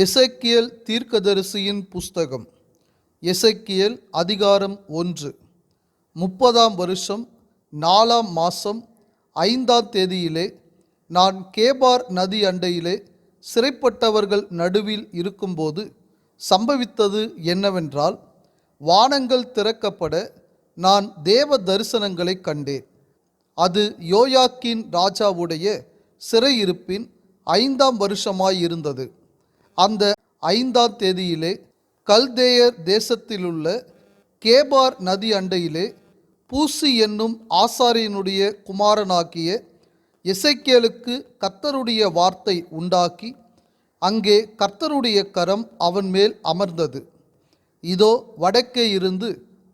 Ezekiel தீர்க்கதரிசியின் புஸ்தகம் Ezekiel அதிகாரம் ஒன்று முப்பதாம் வருஷம் நாலாம் மாதம் ஐந்தாம் தேதியிலே நான் கேபார் நதி அண்டையிலே சிறைப்பட்டவர்கள் நடுவில் இருக்கும்போது சம்பவித்தது என்னவென்றால் வானங்கள் திறக்கப்பட நான் தேவ தரிசனங்களை கண்டேன். அது யோயாக்கின் ராஜாவுடைய சிறையிருப்பின் ஐந்தாம் வருஷமாயிருந்தது. அந்த ஐந்தாம் தேதியிலே கல்தேயர் தேசத்திலுள்ள கேபார் நதி அண்டையிலே பூசி என்னும் ஆசாரியனுடைய குமாரனாகிய இசைக்கேலுக்கு கர்த்தருடைய வார்த்தை உண்டாக்கி அங்கே கர்த்தருடைய கரம் அவன் மேல் அமர்ந்தது. இதோ வடக்கே இருந்து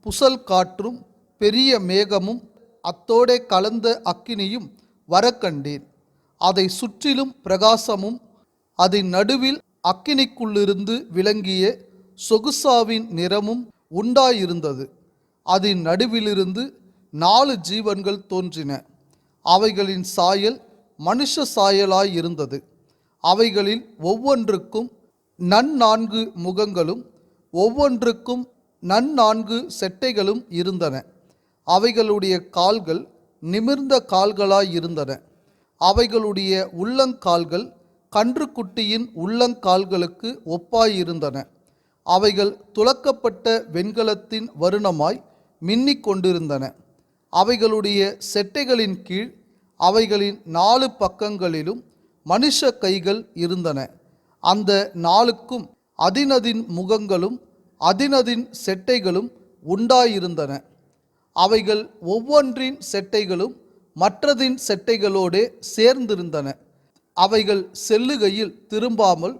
புசல் காற்றும் பெரிய மேகமும் அத்தோடே கலந்த அக்கினியும் வரக்கண்டேன். அதை சுற்றிலும் பிரகாசமும் அதன் நடுவில் அக்கினிக்குள்ளிருந்து விளங்கிய சொகுசாவின் நிறமும் உண்டாயிருந்தது. அதன் நடுவிலிருந்து நாலு ஜீவன்கள் தோன்றின. அவைகளின் சாயல் மனுஷ சாயலாயிருந்தது. அவைகளில் ஒவ்வொன்றுக்கும் நன்னான்கு முகங்களும் ஒவ்வொன்றுக்கும் நன்னான்கு செட்டைகளும் இருந்தன. அவைகளுடைய கால்கள் நிமிர்ந்த கால்களாயிருந்தன. அவைகளுடைய உள்ளங்கால்கள் கன்றுக்குட்டியின் உள்ளங்கால்களுக்கு ஒப்பாயிருந்தன. அவைகள் துலக்கப்பட்ட வெண்கலத்தின் வருணமாய் மின்னிக் கொண்டிருந்தன. அவைகளுடைய செட்டைகளின் கீழ் அவைகளின் நாலு பக்கங்களிலும் மனுஷ கைகள் இருந்தன. அந்த நாளுக்கும் அதினதின் முகங்களும் அதினதின் செட்டைகளும் உண்டாயிருந்தன. அவைகள் ஒவ்வொன்றின் செட்டைகளும் மற்றதின் செட்டைகளோடே சேர்ந்திருந்தன. அவைகள் செல்லுகையில் திரும்பாமல்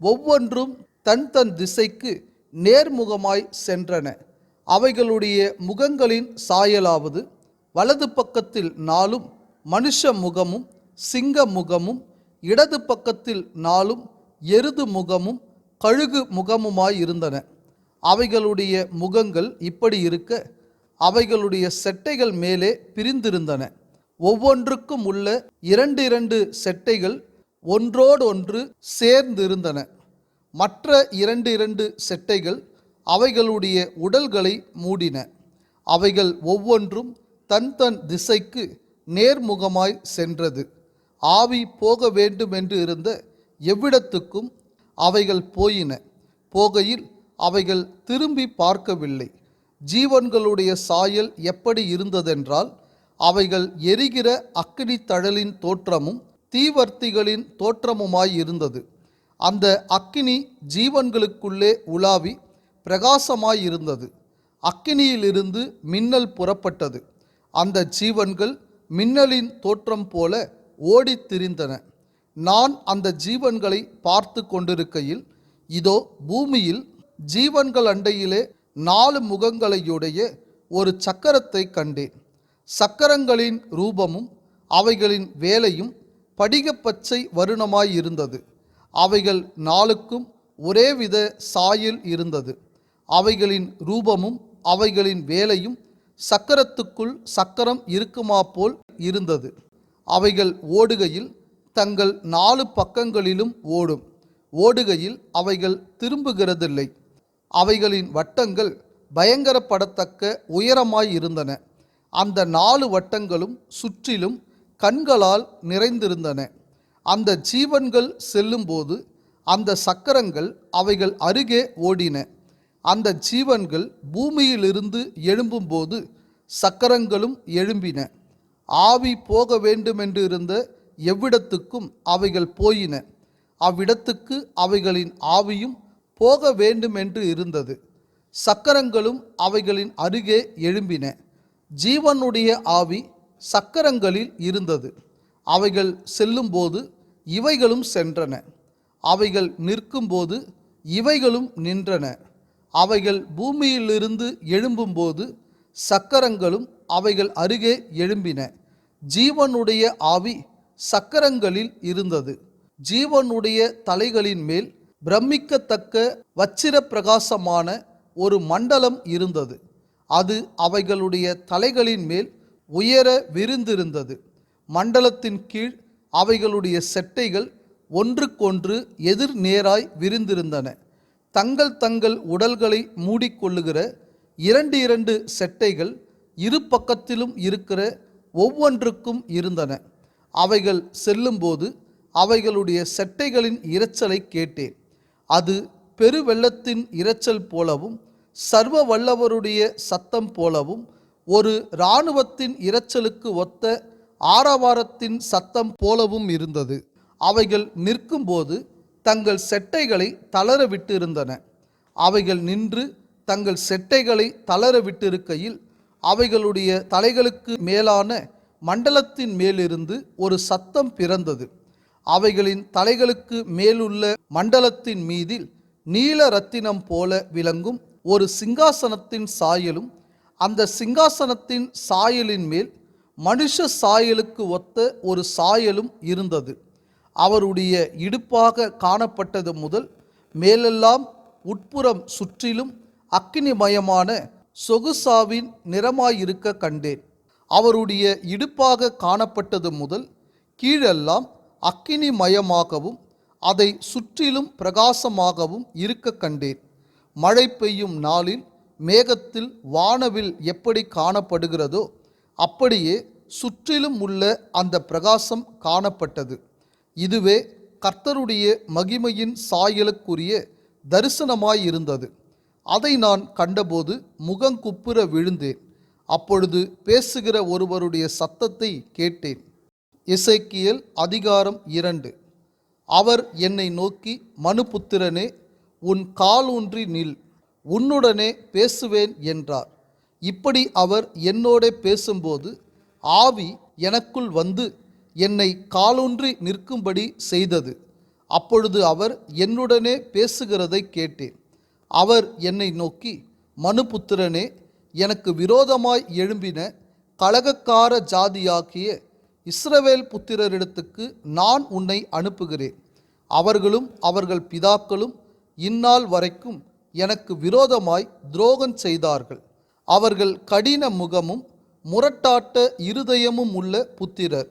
ஒவ்வொன்றும் தன் தன் திசைக்கு நேர்முகமாய் சென்றன. அவைகளுடைய முகங்களின் சாயலாவது வலது பக்கத்தில் நாளும் மனுஷ முகமும் சிங்க முகமும் இடது பக்கத்தில் நாளும் எருது முகமும் கழுகு முகமுமாயிருந்தன அவைகளுடைய முகங்கள் இப்படி இருக்க அவைகளுடைய செட்டைகள் மேலே பிரிந்திருந்தன. ஒவ்வொன்றுக்கும் உள்ள இரண்டு இரண்டு செட்டைகள் ஒன்றோடொன்று சேர்ந்திருந்தன. மற்ற இரண்டு இரண்டு செட்டைகள் அவைகளுடைய உடல்களை மூடின. அவைகள் ஒவ்வொன்றும் தன் தன் திசைக்கு நேர்முகமாய் சென்றது. ஆவி போக வேண்டுமென்று இருந்த எவ்விடத்துக்கும் அவைகள் போயின. போகையில் அவைகள் திரும்பி பார்க்கவில்லை. ஜீவன்களுடைய சாயல் எப்படி இருந்ததென்றால் அவைகள் எரிகிற அக்கினி தழலின் தோற்றமும் தீவர்த்திகளின் தோற்றமுமாயிருந்தது அந்த அக்கினி ஜீவன்களுக்குள்ளே உலாவி பிரகாசமாயிருந்தது அக்கினியிலிருந்து மின்னல் புறப்பட்டது. அந்த ஜீவன்கள் மின்னலின் தோற்றம் போல ஓடித் திரிந்தன. நான் அந்த ஜீவன்களை பார்த்து கொண்டிருக்கையில் இதோ பூமியில் ஜீவன்கள் அண்டையிலே நாலு முகங்களையுடைய ஒரு சக்கரத்தை கண்டேன். சக்கரங்களின் ரூபமும் அவைகளின் வேலையும் படிகப்பச்சை வருணமாயிருந்தது. அவைகள் நாளுக்கும் ஒரேவித சாயில் இருந்தது. அவைகளின் ரூபமும் அவைகளின் வேலையும் சக்கரத்துக்குள் சக்கரம் இருக்குமா போல் இருந்தது. அவைகள் ஓடுகையில் தங்கள் நாலு பக்கங்களிலும் ஓடும். ஓடுகையில் அவைகள் திரும்புகிறதில்லை. அவைகளின் வட்டங்கள் பயங்கரப்படத்தக்க உயரமாயிருந்தன. அந்த நாலு வட்டங்களும் சுற்றிலும் கண்களால் நிறைந்திருந்தன. அந்த ஜீவன்கள் செல்லும்போது அந்த சக்கரங்கள் அவைகள் அருகே ஓடின. அந்த ஜீவன்கள் பூமியிலிருந்து எழும்பும்போது சக்கரங்களும் எழும்பின. ஆவி போக வேண்டுமென்று இருந்த எவ்விடத்துக்கும் அவைகள் போயின. அவ்விடத்துக்கு அவைகளின் ஆவியும் போக வேண்டுமென்று இருந்தது. சக்கரங்களும் அவைகளின் அருகே எழும்பின. ஜீவனுடைய ஆவி சக்கரங்களில் இருந்தது. அவைகள் செல்லும்போது இவைகளும் சென்றன. அவைகள் நிற்கும்போது இவைகளும் நின்றன. அவைகள் பூமியிலிருந்து எழும்பும்போது சக்கரங்களும் அவைகள் அருகே எழும்பின. ஜீவனுடைய ஆவி சக்கரங்களில் இருந்தது. ஜீவனுடைய தலைகளின் மேல் பிரமிக்கத்தக்க வச்சிர பிரகாசமான ஒரு மண்டலம் இருந்தது. அது அவைகளுடைய தலைகளின் மேல் உயர விரிந்திருந்தது. மண்டலத்தின் கீழ் அவைகளுடைய செட்டைகள் ஒன்றுக்கொன்று எதிர் நேராய் விரிந்திருந்தன. தங்கள் தங்கள் உடல்களை மூடிக்கொள்ளுகிற இரண்டு இரண்டு செட்டைகள் இரு பக்கத்திலும் இருக்கிற ஒவ்வொன்றுக்கும் இருந்தன. அவைகள் செல்லும்போது அவைகளுடைய செட்டைகளின் இரைச்சலை கேட்டேன். அது பெருவெள்ளத்தின் இரைச்சல் போலவும் சர்வ வல்லவருடைய சத்தம் போலவும் ஒரு இராணுவத்தின் இரைச்சலுக்கு ஒத்த ஆரவாரத்தின் சத்தம் போலவும் இருந்தது. அவைகள் நிற்கும்போது தங்கள் செட்டைகளை தளர விட்டிருந்தன. அவைகள் நின்று தங்கள் செட்டைகளை தளர விட்டிருக்கையில் அவைகளுடைய தலைகளுக்கு மேலான மண்டலத்தின் மேலிருந்து ஒரு சத்தம் பிறந்தது. அவைகளின் தலைகளுக்கு மேலுள்ள மண்டலத்தின் மீதில் நீல ரத்தினம் போல விளங்கும் ஒரு சிங்காசனத்தின் சாயலும் அந்த சிங்காசனத்தின் சாயலின் மேல் மனுஷ சாயலுக்கு ஒத்த ஒரு சாயலும் இருந்தது. அவருடைய இடுப்பாக காணப்பட்டது முதல் மேலெல்லாம் உட்புறம் சுற்றிலும் அக்கினிமயமான சொகுசாவின் நிறமாயிருக்க கண்டேன். அவருடைய இடுப்பாக காணப்பட்டது முதல் கீழெல்லாம் அக்கினிமயமாகவும் அதை சுற்றிலும் பிரகாசமாகவும் இருக்க கண்டேன். மழை பெய்யும் நாளில் மேகத்தில் வானவில் எப்படி காணப்படுகிறதோ அப்படியே சுற்றிலும் உள்ள அந்த பிரகாசம் காணப்பட்டது. இதுவே கர்த்தருடைய மகிமையின் சாயலுக்குரிய தரிசனமாயிருந்தது. அதை நான் கண்டபோது முகங்குப்புற விழுந்தேன். அப்பொழுது பேசுகிற ஒருவருடைய சத்தத்தை கேட்டேன். இசைக்கியல் அதிகாரம் இரண்டு. அவர் என்னை நோக்கி மனுபுத்திரனே உன் காலூன்றி நில் உன்னுடனே பேசுவேன் என்றார். இப்படி அவர் என்னோடே பேசும்போது ஆவி எனக்குள் வந்து என்னை காலூன்றி நிற்கும்படி செய்தது. அப்பொழுது அவர் என்னுடனே பேசுகிறதை கேட்டேன். அவர் என்னை நோக்கி மனுபுத்திரனே எனக்கு விரோதமாய் எழும்பின கலகக்கார ஜாதியாகிய இஸ்ரவேல் புத்திரரிடத்துக்கு நான் உன்னை அனுப்புகிறேன். அவர்களும் அவர்கள் பிதாக்களும் இந்நாள் வரைக்கும் எனக்கு விரோதமாய் துரோகம் செய்தார்கள். அவர்கள் கடின முகமும் முரட்டாட்ட இருதயமும் உள்ள புத்திரர்.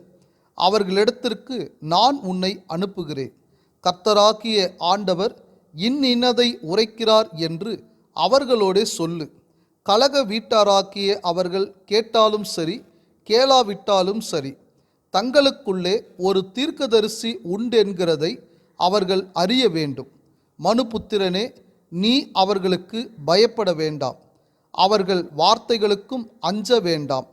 அவர்களிடத்திற்கு நான் உன்னை அனுப்புகிறேன். கர்த்தராகிய ஆண்டவர் இன்னதை உரைக்கிறார் என்று அவர்களோடே சொல்லு. கலக வீட்டாராக்கிய அவர்கள் கேட்டாலும் சரி கேளாவிட்டாலும் சரி தங்களுக்குள்ளே ஒரு தீர்க்கதரிசி உண்டென்கிறதை அவர்கள் அறிய வேண்டும். மனுபுத்திரனே நீ அவர்களுக்கு பயப்பட வேண்டாம். அவர்கள் வார்த்தைகளுக்கும் அஞ்ச வேண்டாம்.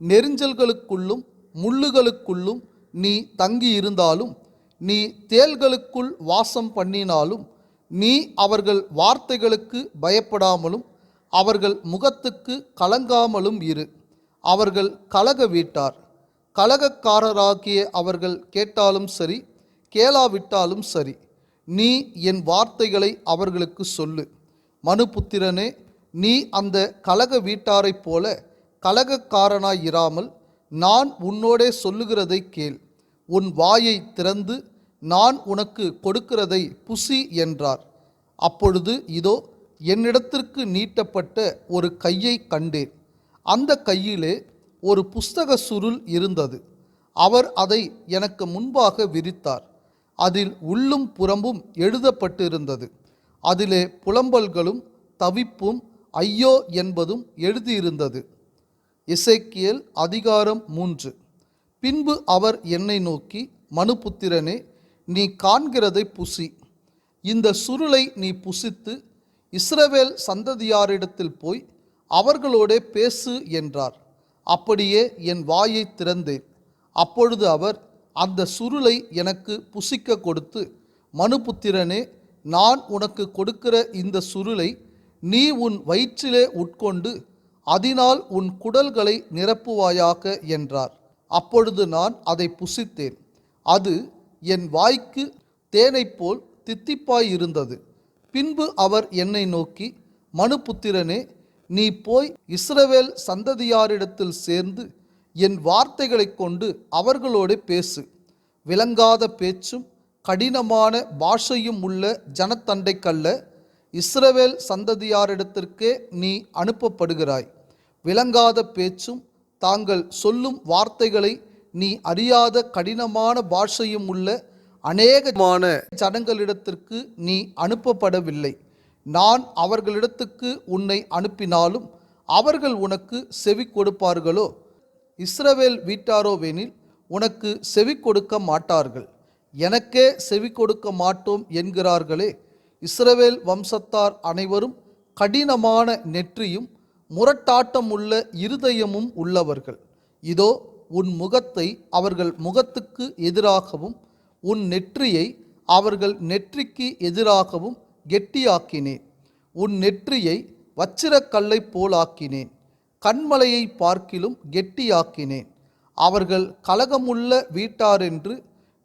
நெரிஞ்சல்களுக்குள்ளும் முள்ளுகளுக்குள்ளும் நீ தங்கியிருந்தாலும் நீ தேள்களுக்குள் வாசம் பண்ணினாலும் நீ அவர்கள் வார்த்தைகளுக்கு பயப்படாமலும் அவர்கள் முகத்துக்கு கலங்காமலும் இரு. அவர்கள் கலக வீட்டார். கலகக்காரராகிய அவர்கள் கேட்டாலும் சரி கேளாவிட்டாலும் சரி. நீ என் வார்த்தைகளை அவர்களுக்கு சொல்லு. மனுபுத்திரனே நீ அந்த கலக வீட்டாரைப் போல கலகக்காரனாயிராமல் நான் உன்னோடே சொல்லுகிறதை கேள். உன் வாயை திறந்து நான் உனக்கு கொடுக்கிறதை புசி என்றார். அப்பொழுது இதோ என்னிடத்திற்கு நீட்டப்பட்ட ஒரு கையை கண்டேன். அந்த கையிலே ஒரு புஸ்தக சுருள் இருந்தது. அவர் அதை எனக்கு முன்பாக விரித்தார். அதில் உள்ளும் புறம்பும் எழுதப்பட்டிருந்தது. அதிலே புலம்பல்களும் தவிப்பும் ஐயோ என்பதும் எழுதியிருந்தது. இசைக்கியல் அதிகாரம் மூன்று. பின்பு அவர் என்னை நோக்கி மனுபுத்திரனே நீ காண்கிறதை புசி. இந்த சுருளை நீ புசித்து இஸ்ரவேல் சந்ததியாரிடத்தில் போய் அவர்களோடே பேசு என்றார். அப்படியே என் வாயை திறந்தேன். அப்பொழுது அவர் அந்த சுருளை எனக்கு புசிக்க கொடுத்து மனுபுத்திரனே நான் உனக்கு கொடுக்கிற இந்த சுருளை நீ உன் வயிற்றிலே உட்கொண்டு அதனால் உன் குடல்களை நிரப்புவாயாக என்றார். அப்பொழுது நான் அதை புசித்தேன். அது என் வாய்க்கு தேனைப் போல் தித்திப்பாயிருந்தது. பின்பு அவர் என்னை நோக்கி மனுபுத்திரனே நீ போய் இஸ்ரவேல் சந்ததியாரிடத்தில் சேர்ந்து என் வார்த்தைகளைக் கொண்டு அவர்களோடு பேசு. விளங்காத பேச்சும் கடினமான பாஷையும் உள்ள ஜனத்தண்டைக்கல்ல இஸ்ரவேல் சந்ததியாரிடத்திற்கே நீ அனுப்பப்படுகிறாய். விளங்காத பேச்சும் தாங்கள் சொல்லும் வார்த்தைகளை நீ அறியாத கடினமான பாஷையும் உள்ள அநேகமான ஜனங்களிடத்திற்கு நீ அனுப்பப்படவில்லை. நான் அவர்களிடத்துக்கு உன்னை அனுப்பினாலும் அவர்கள் உனக்கு செவி கொடுப்பார்களோ இஸ்ரவேல் வீட்டாரோவெனில் உனக்கு செவி கொடுக்க மாட்டார்கள். எனக்கே செவி கொடுக்க மாட்டோம் என்கிறார்களே. இஸ்ரவேல் வம்சத்தார் அனைவரும் கடினமான நெற்றியும் முரட்டாட்டமுள்ள இருதயமும் உள்ளவர்கள். இதோ உன் முகத்தை அவர்கள் முகத்துக்கு எதிராகவும் உன் நெற்றியை அவர்கள் நெற்றிக்கு எதிராகவும் கெட்டியாக்கினேன். உன் நெற்றியை வச்சிரக்கல்லை போலாக்கினேன். கண்மலையை பார்க்கிலும் கெட்டியாக்கினேன். அவர்கள் கலகமுள்ள வீட்டாரென்று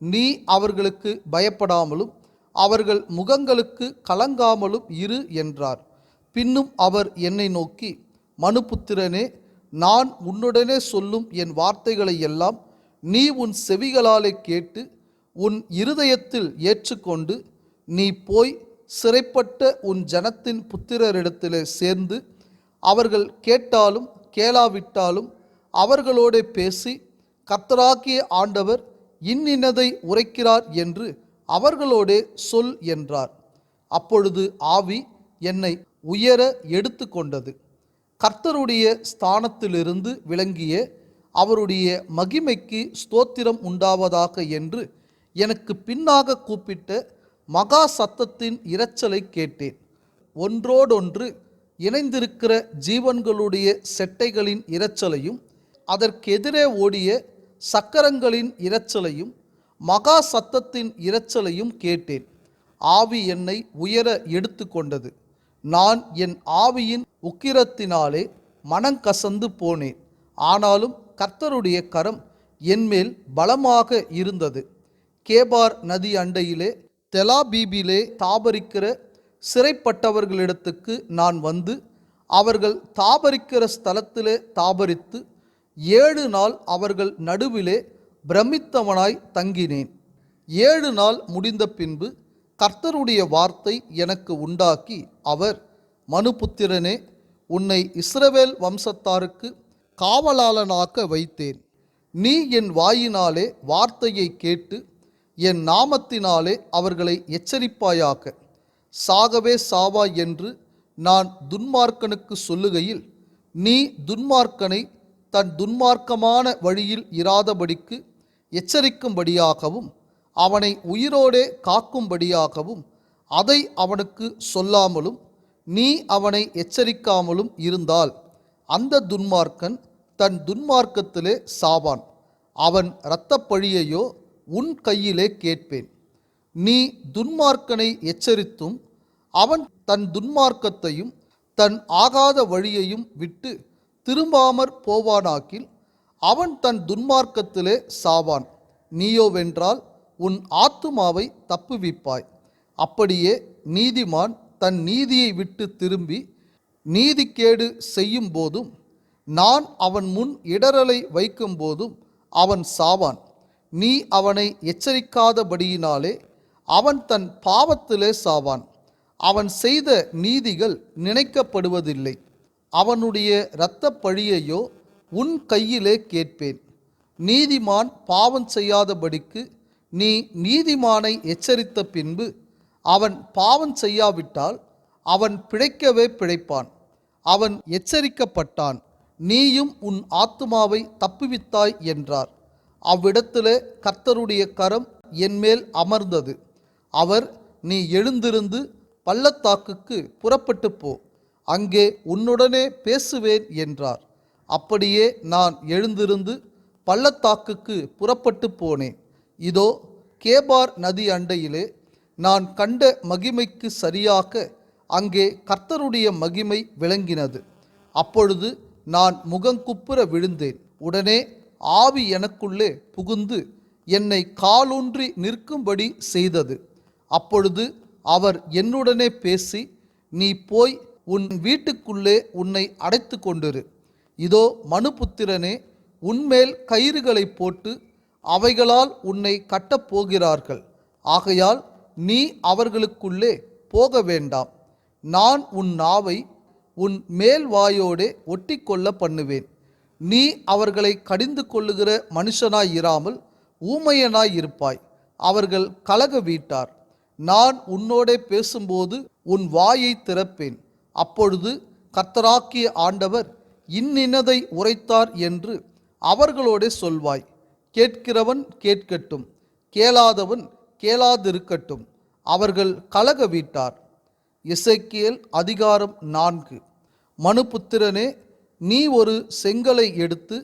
நீ அவர்களுக்கு பயப்படாமலும் அவர்கள் முகங்களுக்கு கலங்காமலும் இரு என்றார். பின்னும் அவர் என்னை நோக்கி மனுபுத்திரனே நான் உன்னுடனே சொல்லும் என் வார்த்தைகளை எல்லாம் நீ உன் செவிகளாலே கேட்டு உன் இருதயத்தில் ஏற்றுக்கொண்டு நீ போய் சிறைப்பட்ட உன் ஜனத்தின் புத்திரரிடத்திலே சேர்ந்து அவர்கள் கேட்டாலும் கேளாவிட்டாலும் அவர்களோடே பேசி கர்த்தராகிய ஆண்டவர் இன்னினதை உரைக்கிறார் என்று அவர்களோடே சொல் என்றார். அப்பொழுது ஆவி என்னை உயர எடுத்து கொண்டது கர்த்தருடைய ஸ்தானத்திலிருந்து விளங்கிய அவருடைய மகிமைக்கு ஸ்தோத்திரம் உண்டாவதாக என்று எனக்கு பின்னாக கூப்பிட்ட மகா சத்தத்தின் இரைச்சலை கேட்டேன். ஒன்றோடொன்று இணைந்திருக்கிற ஜீவன்களுடைய செட்டைகளின் இரைச்சலையும் அதற்கெதிரே ஓடிய சக்கரங்களின் இரைச்சலையும் மகா சத்தத்தின் இரைச்சலையும் கேட்டேன். ஆவி என்னை உயர எடுத்து கொண்டது நான் என் ஆவியின் உக்கிரத்தினாலே மனங்கசந்து போனேன். ஆனாலும் கர்த்தருடைய கரம் என்மேல் பலமாக இருந்தது. கேபார் நதி அண்டையிலே தெலாபீபிலே தாபரிக்கிற சிறைப்பட்டவர்களிடத்துக்கு நான் வந்து அவர்கள் தாபரிக்கிற ஸ்தலத்திலே தாபரித்து ஏழு நாள் அவர்கள் நடுவிலே பிரமித்தவனாய் தங்கினேன். ஏழு நாள் முடிந்த பின்பு கர்த்தருடைய வார்த்தை எனக்கு உண்டாக்கி அவர் மனுபுத்திரனே உன்னை இஸ்ரவேல் வம்சத்தாருக்கு காவலாளனாக்க வைத்தேன். நீ என் வாயினாலே வார்த்தையை கேட்டு என் நாமத்தினாலே அவர்களை எச்சரிப்பாயாக. சாகவே சாவா என்று நான் துன்மார்க்கனுக்கு சொல்லுகையில் நீ துன்மார்க்கனை தன் துன்மார்க்கமான வழியில் இராதபடிக்கு எச்சரிக்கும்படியாகவும் அவனை உயிரோடே காக்கும்படியாகவும் அதை அவனுக்கு சொல்லாமலும் நீ அவனை எச்சரிக்காமலும் இருந்தால் அந்த துன்மார்க்கன் தன் துன்மார்க்கத்திலே சாவான். அவன் இரத்தப்பழியையோ உன் கையிலே கேட்பேன். நீ துன்மார்க்கனை எச்சரித்தும் அவன் தன் துன்மார்க்கத்தையும் தன் ஆகாத வழியையும் விட்டு திரும்பாமற் போவானாக்கில் அவன் தன் துன்மார்க்கத்திலே சாவான். நீயோவென்றால் உன் ஆத்துமாவை தப்புவிப்பாய். அப்படியே நீதிமான் தன் நீதியை விட்டு திரும்பி நீதிக்கேடு செய்யும் போதும் நான் அவன் முன் இடரலை வைக்கும் போதும் அவன் சாவான். நீ அவனை எச்சரிக்காதபடியினாலே அவன் தன் பாவத்திலே சாவான். அவன் செய்த நீதிகள் நினைக்கப்படுவதில்லை. அவனுடைய இரத்தப் பழியையோ உன் கையிலே கேட்பேன். நீதிமான் பாவம் செய்யாதபடிக்கு நீ நீதிமானை எச்சரித்த பின்பு அவன் பாவம் செய்யாவிட்டால் அவன் பிழைக்கவே பிழைப்பான். அவன் எச்சரிக்கப்பட்டான். நீயும் உன் ஆத்துமாவை தப்புவித்தாய் என்றார். அவ்விடத்திலே கர்த்தருடைய கரம் என்மேல் அமர்ந்தது. அவர் நீ எழுந்திருந்து பள்ளத்தாக்குக்கு புறப்பட்டு போ. அங்கே உன்னுடனே பேசுவேன் என்றார். அப்படியே நான் எழுந்திருந்து பள்ளத்தாக்குக்கு புறப்பட்டு போனேன். இதோ கேபார் நதி அண்டையிலே நான் கண்ட மகிமைக்கு சரியாக அங்கே கர்த்தருடைய மகிமை விளங்கினது. அப்பொழுது நான் முகங்குப்புற விழுந்தேன். உடனே ஆவி எனக்குள்ளே புகுந்து என்னை காலூன்றி நிற்கும்படி செய்தது. அப்பொழுது அவர் என்னுடனே பேசி நீ போய் உன் வீட்டுக்குள்ளே உன்னை அடைத்து கொண்டிரு. இதோ மனுபுத்திரனே உன்மேல் கயிறுகளை போட்டு அவைகளால் உன்னை கட்டப் போகிறார்கள். ஆகையால் நீ அவர்களுக்குள்ளே போக வேண்டாம். நான் உன் நாவை உன் மேல் வாயோடே ஒட்டிக்கொள்ள பண்ணுவேன். நீ அவர்களை கடிந்து கொள்ளுகிற மனுஷனாய் இராமல் ஊமையனாய் இருப்பாய் அவர்கள் கலக வீட்டார் நான் உன்னோடே பேசும்போது உன் வாயை திறப்பேன். அப்பொழுது கர்த்தராக்கிய ஆண்டவர் இன்னினதை உரைத்தார் என்று அவர்களோடே சொல்வாய். கேட்கிறவன் கேட்கட்டும் கேளாதவன் கேளாதிருக்கட்டும் அவர்கள் கலக வீட்டார் இசைக்கியல் அதிகாரம் நான்கு. மனுபுத்திரனே நீ ஒரு செங்கலை எடுத்து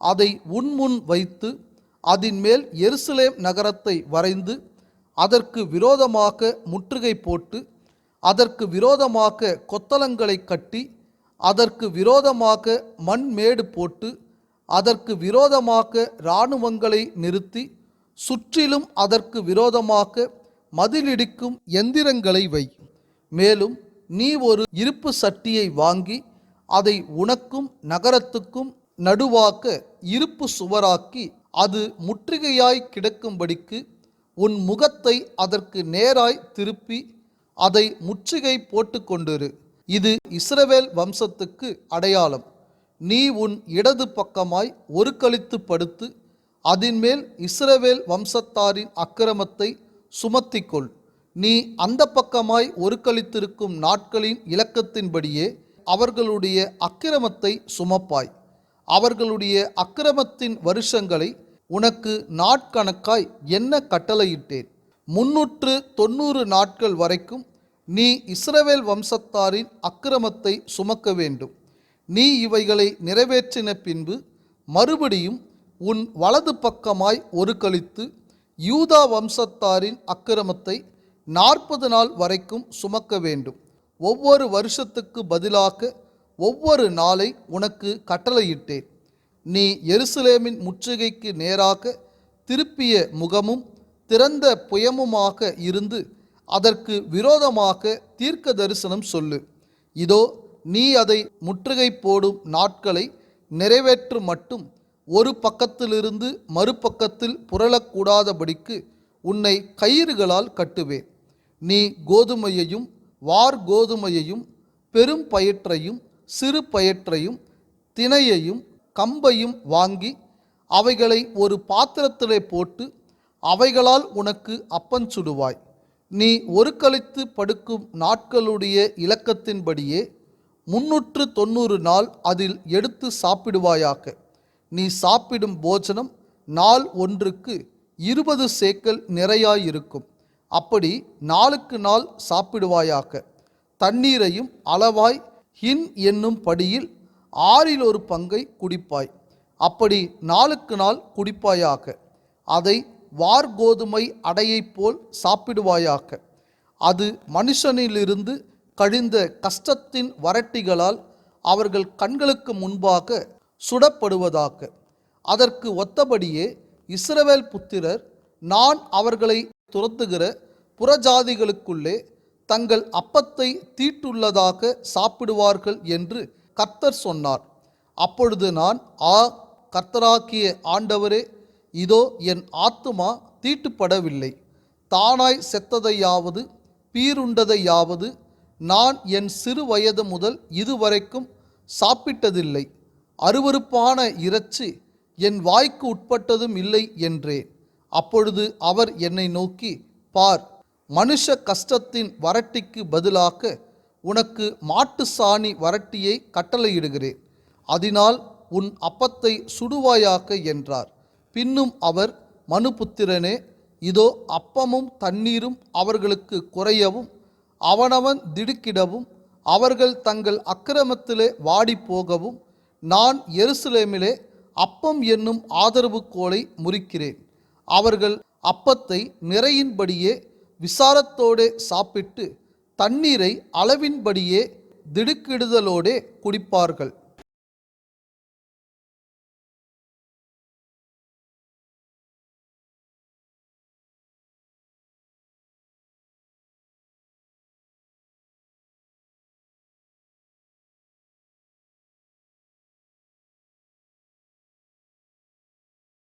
அதை உன்முன் வைத்து அதின் மேல் எருசலேம் நகரத்தை வரைந்து அதற்கு விரோதமாக முற்றுகை போட்டு அதற்கு விரோதமாக கொத்தளங்களை கட்டி அதற்கு விரோதமாக மண்மேடு போட்டு அதற்கு விரோதமாக இராணுவங்களை நிறுத்தி சுற்றிலும் அதற்கு விரோதமாக மதிலிடிக்கும் எந்திரங்களை வை. மேலும் நீ ஒரு இருப்பு சட்டியை வாங்கி அதை உனக்கும் நகரத்துக்கும் நடுவாக்க இருப்பு சுவராக்கி அது முற்றுகையாய் கிடக்கும்படிக்கு உன் முகத்தை அதற்கு நேராய் திருப்பி அதை முற்றுகை போட்டுக்கொண்டிரு இது இஸ்ரவேல் வம்சத்துக்கு அடையாளம். நீ உன் இடது பக்கமாய் ஒரு கழித்து படுத்து அதின்மேல் இஸ்ரவேல் வம்சத்தாரின் அக்கிரமத்தை சுமத்திக்கொள். நீ அந்த பக்கமாய் ஒரு கழித்திருக்கும் நாட்களின் இலக்கத்தின்படியே அவர்களுடைய அக்கிரமத்தை சுமப்பாய். அவர்களுடைய அக்கிரமத்தின் வருஷங்களை உனக்கு நாட்கணக்காய் என்ன கட்டளையிட்டேன்? முன்னூற்று தொண்ணூறு நாட்கள் வரைக்கும் நீ இஸ்ரவேல் வம்சத்தாரின் அக்கிரமத்தை சுமக்க வேண்டும். நீ இவைகளை நிறைவேற்றின பின்பு மறுபடியும் உன் வலது பக்கமாய் ஒரு கழித்து யூதா வம்சத்தாரின் அக்கிரமத்தை நாற்பது நாள் வரைக்கும் சுமக்க வேண்டும். ஒவ்வொரு வருஷத்துக்கு பதிலாக ஒவ்வொரு நாளை உனக்கு கட்டளையிட்டேன். நீ எருசலேமின் முற்றுகைக்கு நேராக திருப்பிய முகமும் திறந்த புயமுமாக இருந்து அதற்கு விரோதமாக தீர்க்க தரிசனம் சொல்லு. இதோ நீ அதை முற்றுகை போடும் நாட்களை நிறைவேற்று மட்டும். ஒரு பக்கத்திலிருந்து மறுபக்கத்தில் புரளக்கூடாதபடிக்கு உன்னை கயிறுகளால் கட்டுவேன். நீ கோதுமையையும் வார் கோதுமையையும் பெரும் பயற்றையும் சிறு பயற்றையும் தினையையும் கம்பையும் வாங்கி அவைகளை ஒரு பாத்திரத்திலே போட்டு அவைகளால் உனக்கு அப்பஞ்சுடுவாய் நீ ஒரு கழித்து படுக்கும் நாட்களுடைய இலக்கத்தின்படியே முன்னூற்று தொண்ணூறு நாள் அதில் எடுத்து சாப்பிடுவாயாக. நீ சாப்பிடும் போஜனம் நாள் ஒன்றுக்கு இருபது சேக்கல் நிறையாயிருக்கும். அப்படி நாளுக்கு நாள் சாப்பிடுவாயாக. தண்ணீரையும் அளவாய் ஹின் என்னும் படியில் ஆறில் ஒரு பங்கை குடிப்பாய். அப்படி நாளுக்கு நாள் குடிப்பாயாக. அதை வார்கோதுமை அடையைப் போல் சாப்பிடுவாயாக. அது மனுஷனிலிருந்து கழிந்த கஷ்டத்தின் வரட்டிகளால் அவர்கள் கண்களுக்கு முன்பாக சுடப்படுவதாக. அதற்கு ஒத்தபடியே இஸ்ரவேல் புத்திரர் நான் அவர்களை துரத்துகிற புறஜாதிகளுக்குள்ளே தங்கள் அப்பத்தை தீட்டுள்ளதாக சாப்பிடுவார்கள் என்று கர்த்தர் சொன்னார். அப்பொழுது நான் ஆ கர்த்தராக்கிய ஆண்டவரே இதோ என் ஆத்துமா தீட்டுப்படவில்லை. தானாய் செத்ததையாவது பீருண்டதையாவது நான் என் சிறு வயது முதல் இதுவரைக்கும் சாப்பிட்டதில்லை. அருவருப்பான இறைச்சி என் வாய்க்கு உட்பட்டதும் இல்லை என்றேன். அப்பொழுது அவர் என்னை நோக்கி பார் மனுஷ கஷ்டத்தின் வரட்டிக்கு பதிலாக உனக்கு மாட்டு சாணி வரட்டியை கட்டளையிடுகிறேன். அதனால் உன் அப்பத்தை சுடுவாயாக்க என்றார். பின்னும் அவர் மனுபுத்திரனே இதோ அப்பமும் தண்ணீரும் அவர்களுக்கு குறையவும் அவனவன் திடுக்கிடவும் அவர்கள் தங்கள் அக்கிரமத்திலே வாடி போகவும் நான் எருசலேமிலே அப்பம் என்னும் ஆதரவு கோலை முறிக்கிறேன். அவர்கள் அப்பத்தை நிறையின்படியே விசாரத்தோடே சாப்பிட்டு தண்ணீரை அளவின்படியே திடுக்கிடுதலோடே குடிப்பார்கள்.